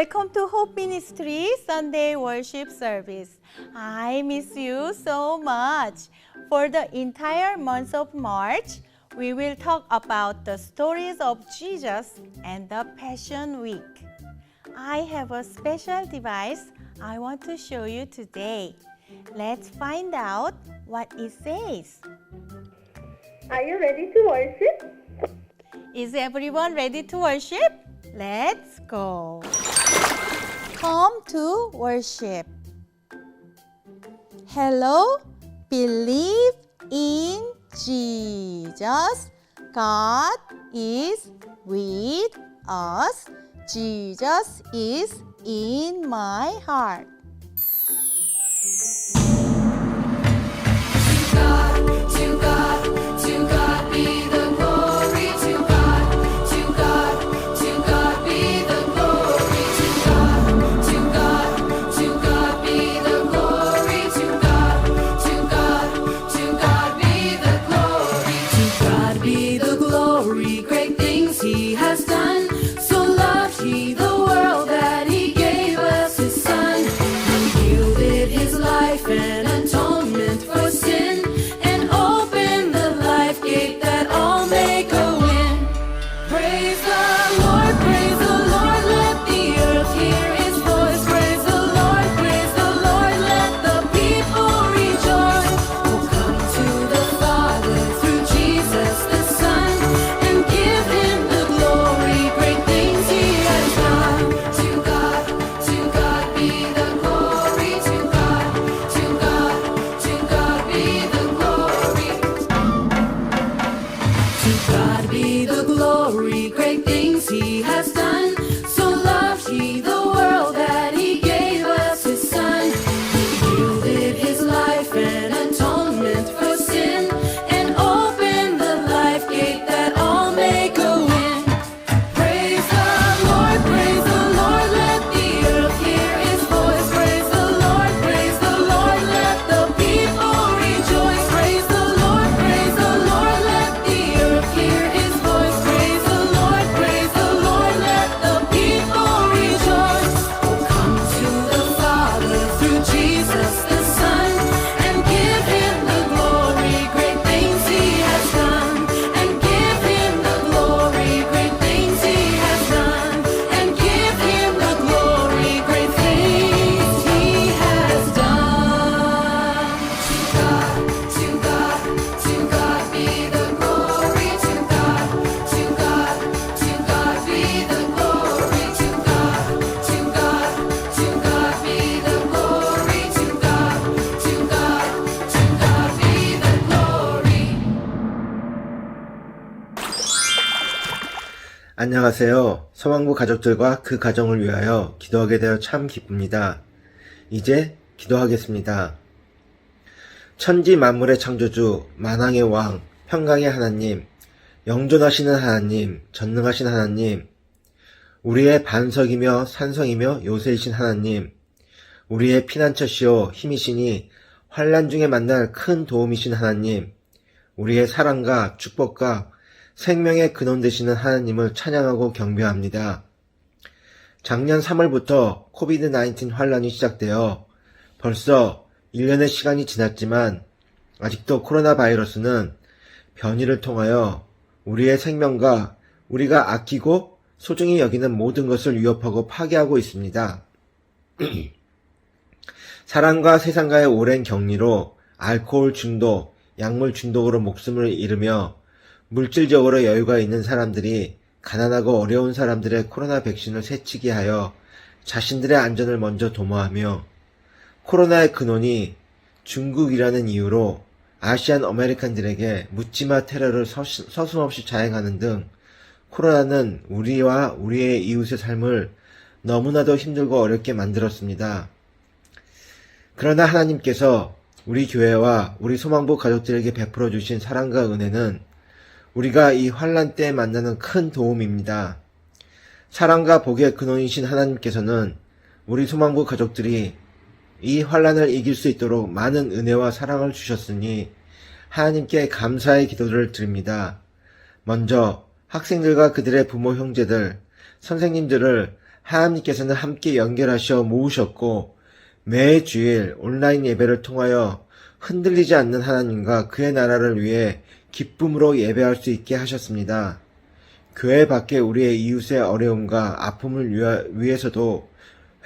Welcome to Hope Ministry Sunday worship service. I miss you so much. For the entire month of March, we will talk about the stories of Jesus and the Passion Week. I have a special device I want to show you today. Let's find out what it says. Are you ready to worship? Is everyone ready to worship? Let's go. Come to worship. Hello, believe in Jesus. God is with us. Jesus is in my heart. 안녕하세요. 서망부 가족들과 그 가정을 위하여 기도하게 되어 참 기쁩니다. 이제 기도하겠습니다. 천지 만물의 창조주, 만왕의 왕, 평강의 하나님, 영존하시는 하나님, 전능하신 하나님, 우리의 반석이며 산성이며 요새이신 하나님, 우리의 피난처시오 힘이시니 환란 중에 만날 큰 도움이신 하나님, 우리의 사랑과 축복과 생명의 근원 되시는 하나님을 찬양하고 경배합니다. 작년 3월부터 코비드 19 환란이 시작되어 벌써 1년의 시간이 지났지만 아직도 코로나 바이러스는 변이를 통하여 우리의 생명과 우리가 아끼고 소중히 여기는 모든 것을 위협하고 파괴하고 있습니다. 사람과 세상과의 오랜 격리로 알코올 중독, 약물 중독으로 목숨을 잃으며 물질적으로 여유가 있는 사람들이 가난하고 어려운 사람들의 코로나 백신을 새치게 하여 자신들의 안전을 먼저 도모하며 코로나의 근원이 중국이라는 이유로 아시안 아메리칸들에게 묻지마 테러를 서슴없이 자행하는 등 코로나는 우리와 우리의 이웃의 삶을 너무나도 힘들고 어렵게 만들었습니다. 그러나 하나님께서 우리 교회와 우리 소망부 가족들에게 베풀어 주신 사랑과 은혜는 우리가 이 환란 때 만나는 큰 도움입니다. 사랑과 복의 근원이신 하나님께서는 우리 소망부 가족들이 이 환란을 이길 수 있도록 많은 은혜와 사랑을 주셨으니 하나님께 감사의 기도를 드립니다. 먼저 학생들과 그들의 부모 형제들, 선생님들을 하나님께서는 함께 연결하셔 모으셨고 매 주일 온라인 예배를 통하여 흔들리지 않는 하나님과 그의 나라를 위해 기쁨으로 예배할 수 있게 하셨습니다. 교회 밖에 우리의 이웃의 어려움과 아픔을 위해서도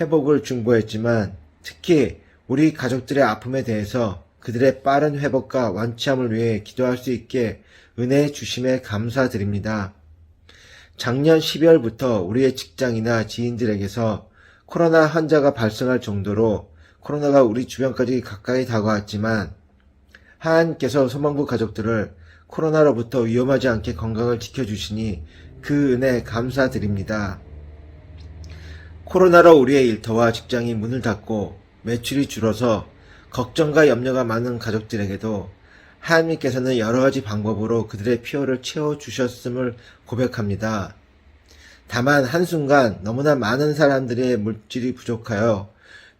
회복을 중보했지만 특히 우리 가족들의 아픔에 대해서 그들의 빠른 회복과 완치함을 위해 기도할 수 있게 은혜 주심에 감사드립니다. 작년 12월부터 우리의 직장이나 지인들에게서 코로나 환자가 발생할 정도로 코로나가 우리 주변까지 가까이 다가왔지만 하나님께서 소망부 가족들을 코로나로부터 위험하지 않게 건강을 지켜주시니 그 은혜 감사드립니다. 코로나로 우리의 일터와 직장이 문을 닫고 매출이 줄어서 걱정과 염려가 많은 가족들에게도 하나님께서는 여러 가지 방법으로 그들의 필요를 채워주셨음을 고백합니다. 다만 한순간 너무나 많은 사람들의 물질이 부족하여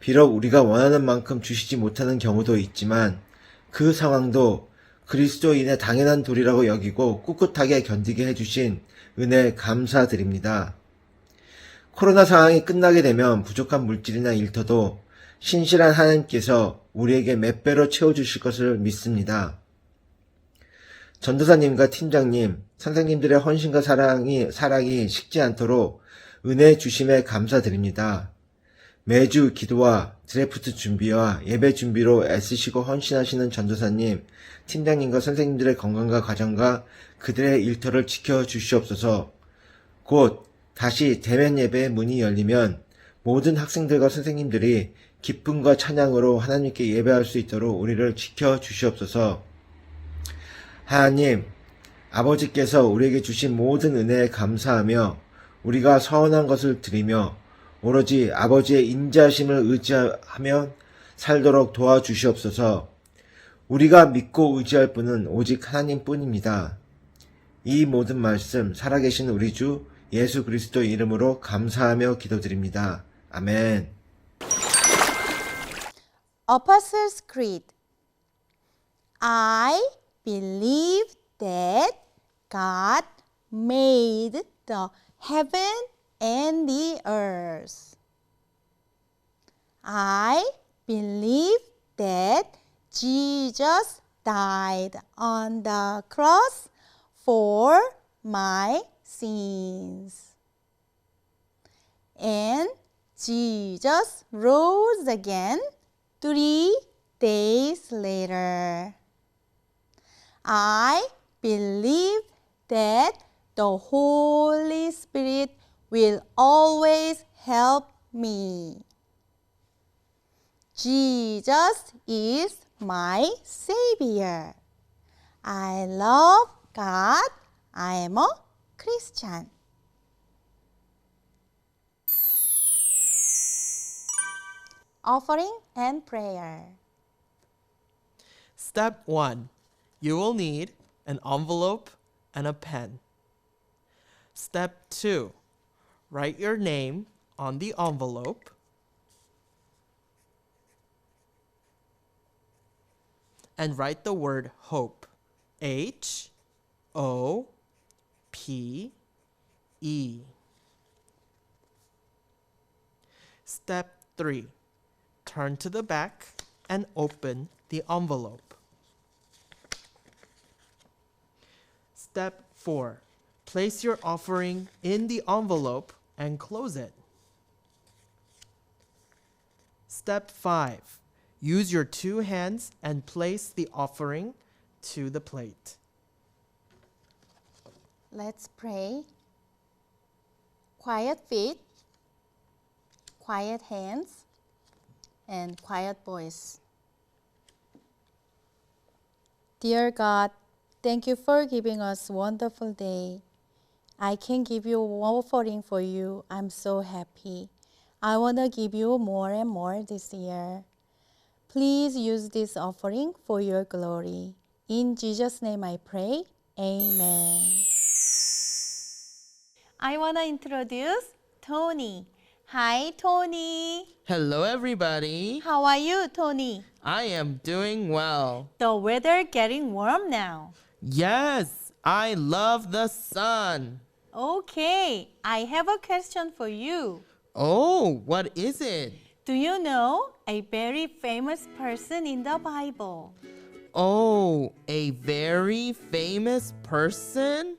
비록 우리가 원하는 만큼 주시지 못하는 경우도 있지만 그 상황도 그리스도인의 당연한 도리라고 여기고 꿋꿋하게 견디게 해주신 은혜 감사드립니다. 코로나 상황이 끝나게 되면 부족한 물질이나 일터도 신실한 하나님께서 우리에게 몇 배로 채워주실 것을 믿습니다. 전도사님과 팀장님, 선생님들의 헌신과 사랑이, 사랑이 식지 않도록 은혜 주심에 감사드립니다. 매주 기도와 드래프트 준비와 예배 준비로 애쓰시고 헌신하시는 전도사님, 팀장님과 선생님들의 건강과 가정과 그들의 일터를 지켜주시옵소서. 곧 다시 대면 예배의 문이 열리면 모든 학생들과 선생님들이 기쁨과 찬양으로 하나님께 예배할 수 있도록 우리를 지켜주시옵소서. 하나님, 아버지께서 우리에게 주신 모든 은혜에 감사하며 우리가 서운한 것을 드리며 오로지 아버지의 인자심을 의지하며 살도록 도와주시옵소서. 우리가 믿고 의지할 분은 오직 하나님 뿐입니다. 이 모든 말씀 살아계신 우리 주 예수 그리스도 이름으로 감사하며 기도드립니다. 아멘. Apostles' Creed. I believe that God made the heaven and the earth. I believe that Jesus died on the cross for my sins. And Jesus rose again three days later. I believe that the Holy Spirit will always help me. Jesus is my Savior. I love God. I am a Christian. Offering and prayer. Step 1. You will need an envelope and a pen. Step 2. Write your name on the envelope. And write the word hope. H O P E. Step 3. Turn to the back and open the envelope. Step 4. Place your offering in the envelope and close it. Step 5. Use your two hands and place the offering to the plate. Let's pray. Quiet feet, quiet hands, and quiet voice. Dear God, thank you for giving us wonderful day. I can give you one offering for you. I'm so happy. I want to give you more and more this year. Please use this offering for your glory. In Jesus' name I pray. Amen. I want to introduce Tony. Hi, Tony. Hello, everybody. How are you, Tony? I am doing well. The weather getting warm now. Yes, I love the sun. Okay, I have a question for you. Oh, what is it? Do you know a very famous person in the Bible? Oh, a very famous person?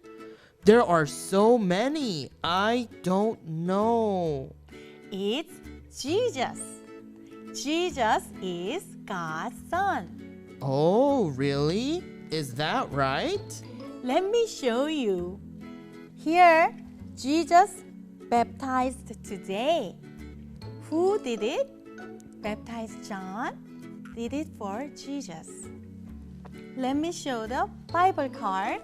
There are so many. I don't know. It's Jesus. Jesus is God's Son. Oh, really? Is that right? Let me show you. Here, Jesus baptized today. Who did it? Baptized John did it for Jesus. Let me show the Bible card.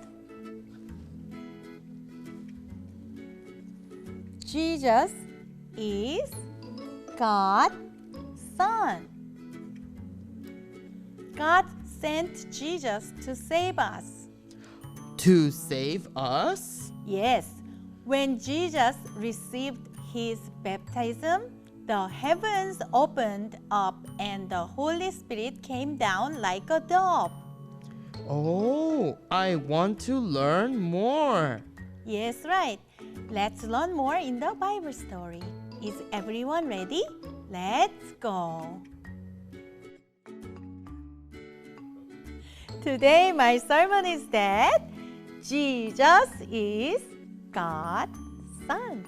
Jesus is God's Son. God sent Jesus to save us. To save us? Yes, when Jesus received his baptism, the heavens opened up and the Holy Spirit came down like a dove. Oh, I want to learn more. Yes, right. Let's learn more in the Bible story. Is everyone ready? Let's go. Today, my sermon is that Jesus is God's Son.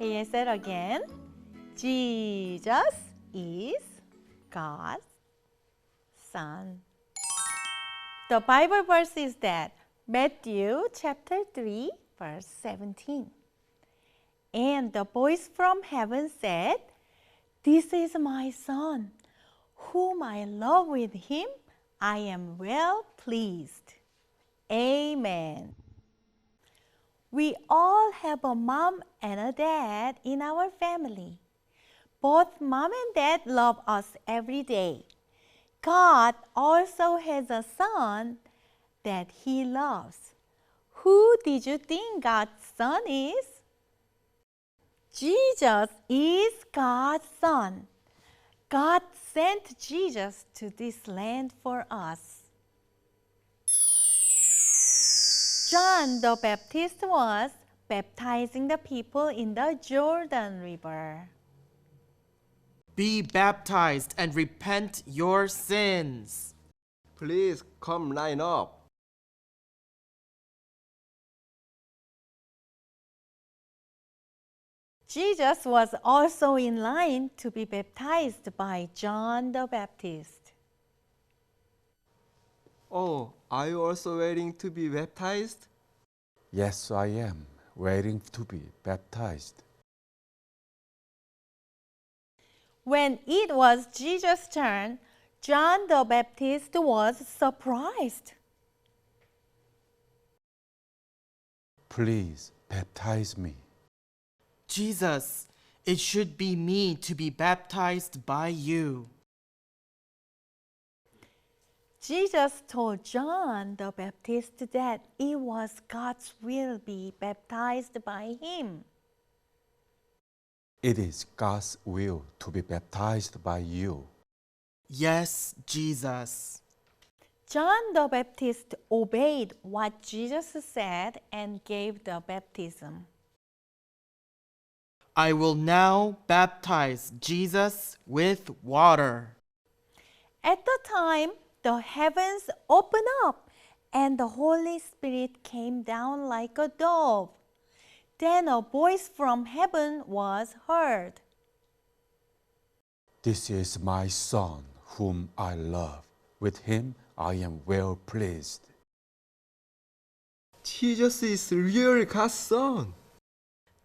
Say it again? Jesus is God's Son. The Bible verse is that Matthew chapter 3, verse 17. And the voice from heaven said, This is my Son, whom I love with him. I am well pleased. Amen. We all have a mom and a dad in our family. Both mom and dad love us every day. God also has a son that he loves. Who did you think God's son is? Jesus is God's son. God sent Jesus to this land for us. John the Baptist was baptizing the people in the Jordan River. Be baptized and repent your sins. Please come line up. Jesus was also in line to be baptized by John the Baptist. Oh, are you also waiting to be baptized? Yes, I am waiting to be baptized. When it was Jesus' turn, John the Baptist was surprised. Please baptize me. Jesus, it should be me to be baptized by you. Jesus told John the Baptist that it was God's will be baptized by him. It is God's will to be baptized by you. Yes, Jesus. John the Baptist obeyed what Jesus said and gave the baptism. I will now baptize Jesus with water. At the time, the heavens opened up and the Holy Spirit came down like a dove. Then a voice from heaven was heard. This is my Son, whom I love. With him I am well pleased. Jesus is really God's son.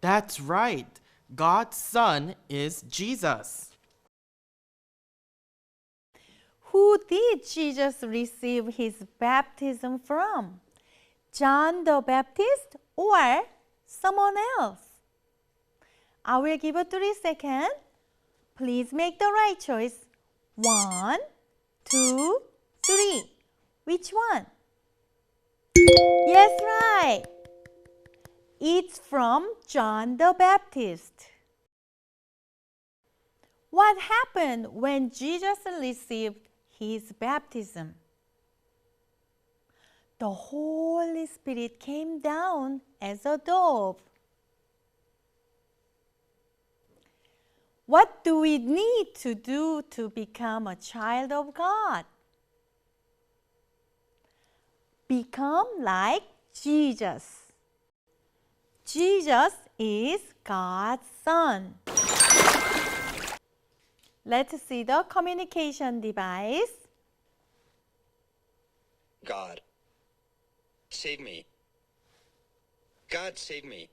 That's right. God's Son is Jesus. Who did Jesus receive his baptism from? John the Baptist or someone else? I will give you three seconds. Please make the right choice. One, two, three. Which one? Yes, right. It's from John the Baptist. What happened when Jesus received his baptism? The Holy Spirit came down as a dove. What do we need to do to become a child of God? Become like Jesus. Jesus is God's Son. Let's see the communication device. God, save me. God, save me.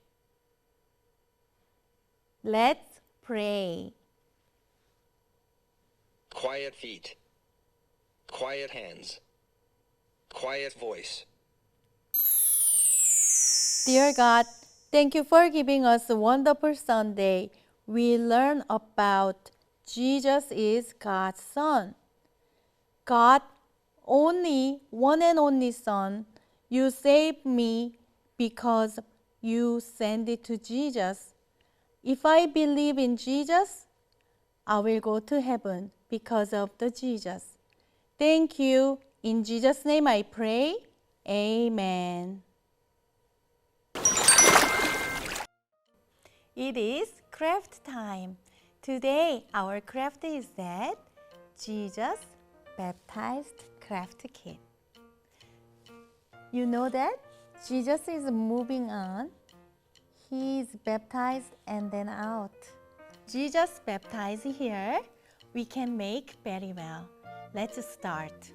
Let's pray. Quiet feet. Quiet hands. Quiet voice. Dear God, thank you for giving us a wonderful Sunday. We learn about Jesus is God's Son. God, only one and only Son, you saved me because you sent it to Jesus. If I believe in Jesus, I will go to heaven because of the Jesus. Thank you. In Jesus' name I pray. Amen. It is craft time. Today our craft is that Jesus baptized craft kit. You know that Jesus is moving on. He is baptized and then out. Jesus baptized here. We can make very well. Let's start.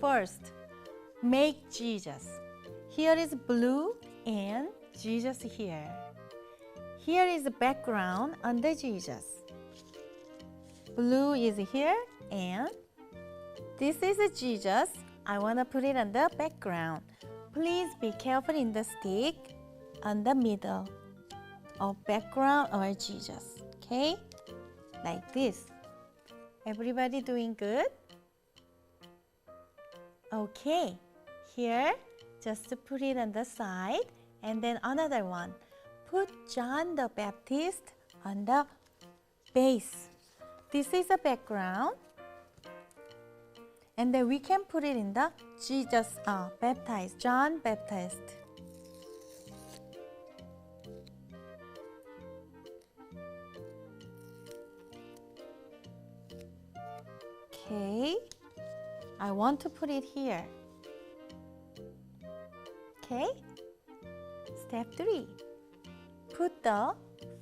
First, make Jesus. Here is blue and Jesus here. Here is the background under Jesus. Blue is here and this is a Jesus. I want to put it on the background. Please be careful in the stick on the middle of background or Jesus. Okay? Like this. Everybody doing good? Okay. Here, just to put it on the side and then another one. Put John the Baptist on the base. This is the background. And then we can put it in the Jesus uh, baptized, John Baptist. Okay, I want to put it here. Okay, step three. Put the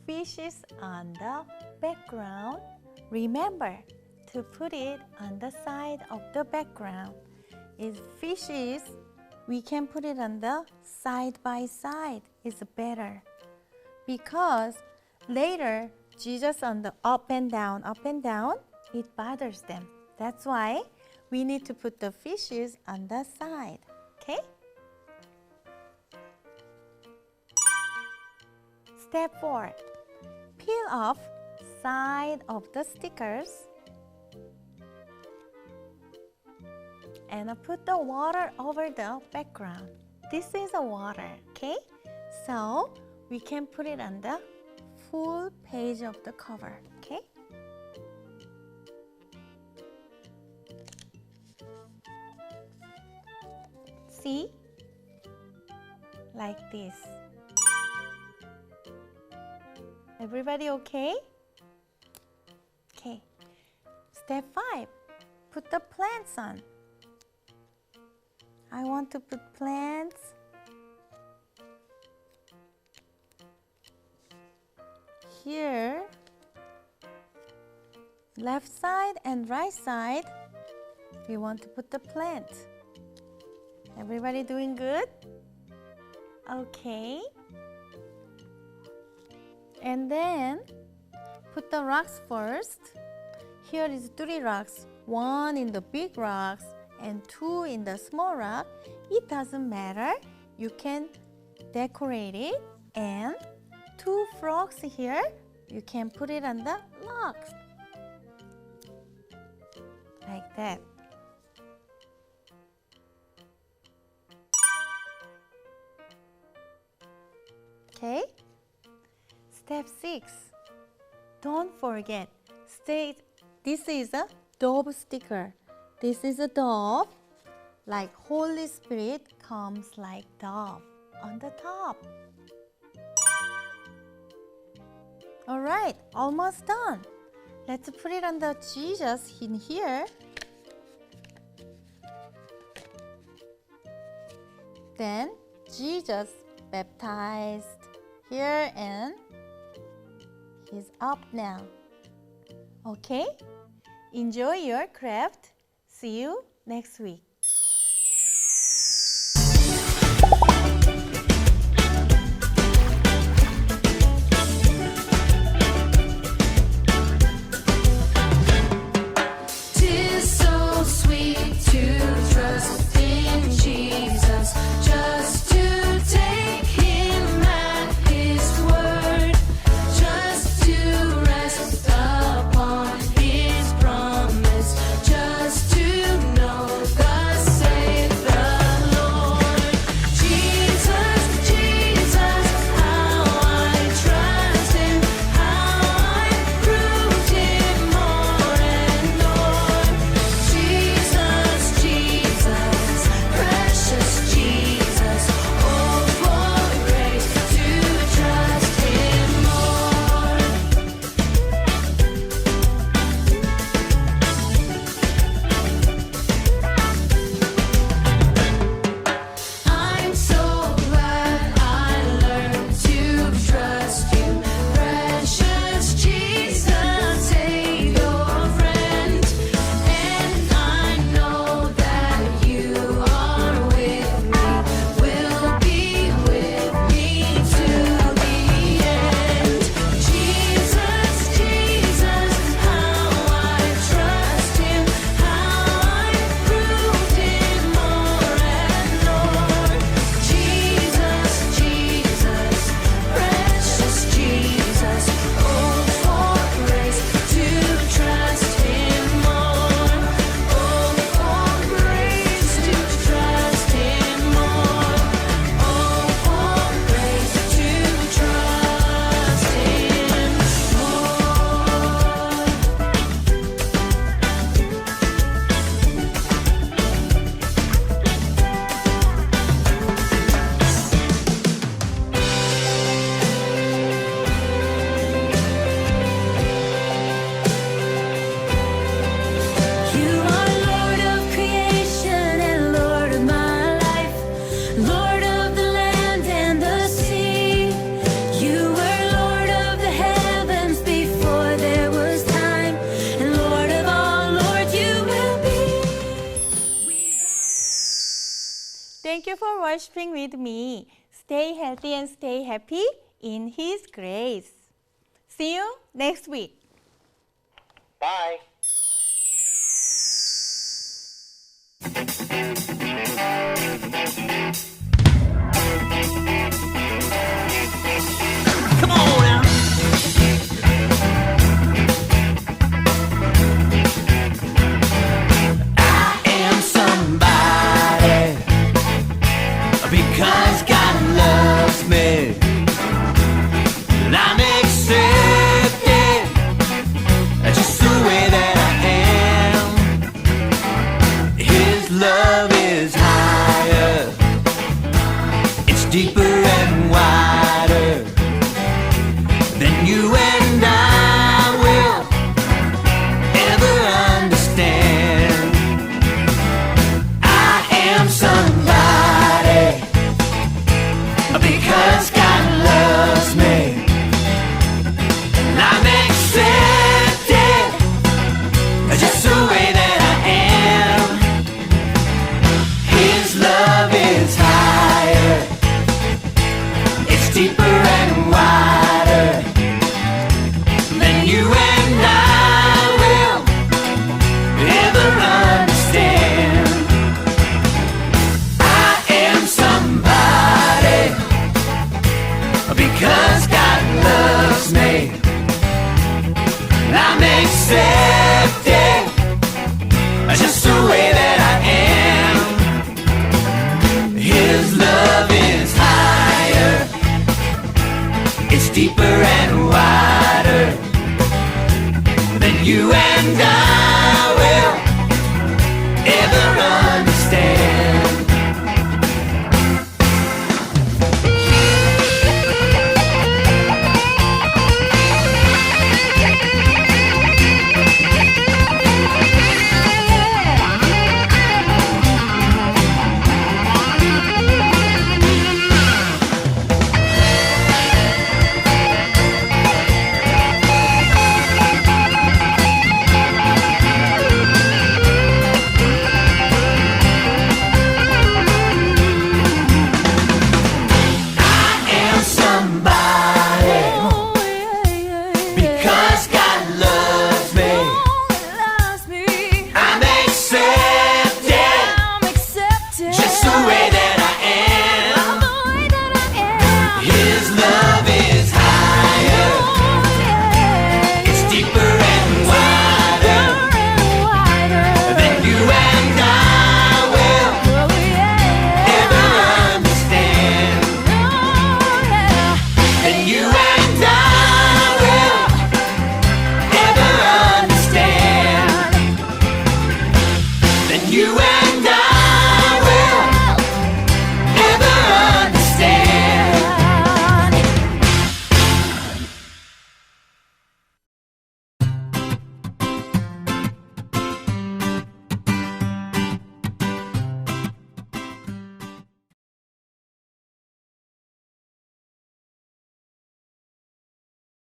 fishes on the background. Remember to put it on the side of the background. If fishes, we can put it on the side by side. It's better because later Jesus on the up and down, up and down, it bothers them. That's why we need to put the fishes on the side. Okay? Step 4. Peel off side of the stickers and put the water over the background. This is a water, okay? So we can put it on the full page of the cover, okay? See? Like this. Everybody okay? Okay. Step 5. Put the plants on. I want to put plants. Here, left side and right side, we want to put the plant. Everybody doing good? Okay. And then put the rocks first. Here is three rocks. One in the big rocks and two in the small rock. It doesn't matter. You can decorate it and two frogs here. You can put it on the rocks. Like that. Okay? Step 6. Don't forget, state this is a dove sticker. This is a dove. Like Holy Spirit comes like dove on the top. Alright, almost done. Let's put it on the Jesus in here. Then Jesus baptized here and is up now. Okay? Enjoy your craft. See you next week. and stay happy in His grace. See you next week. Bye.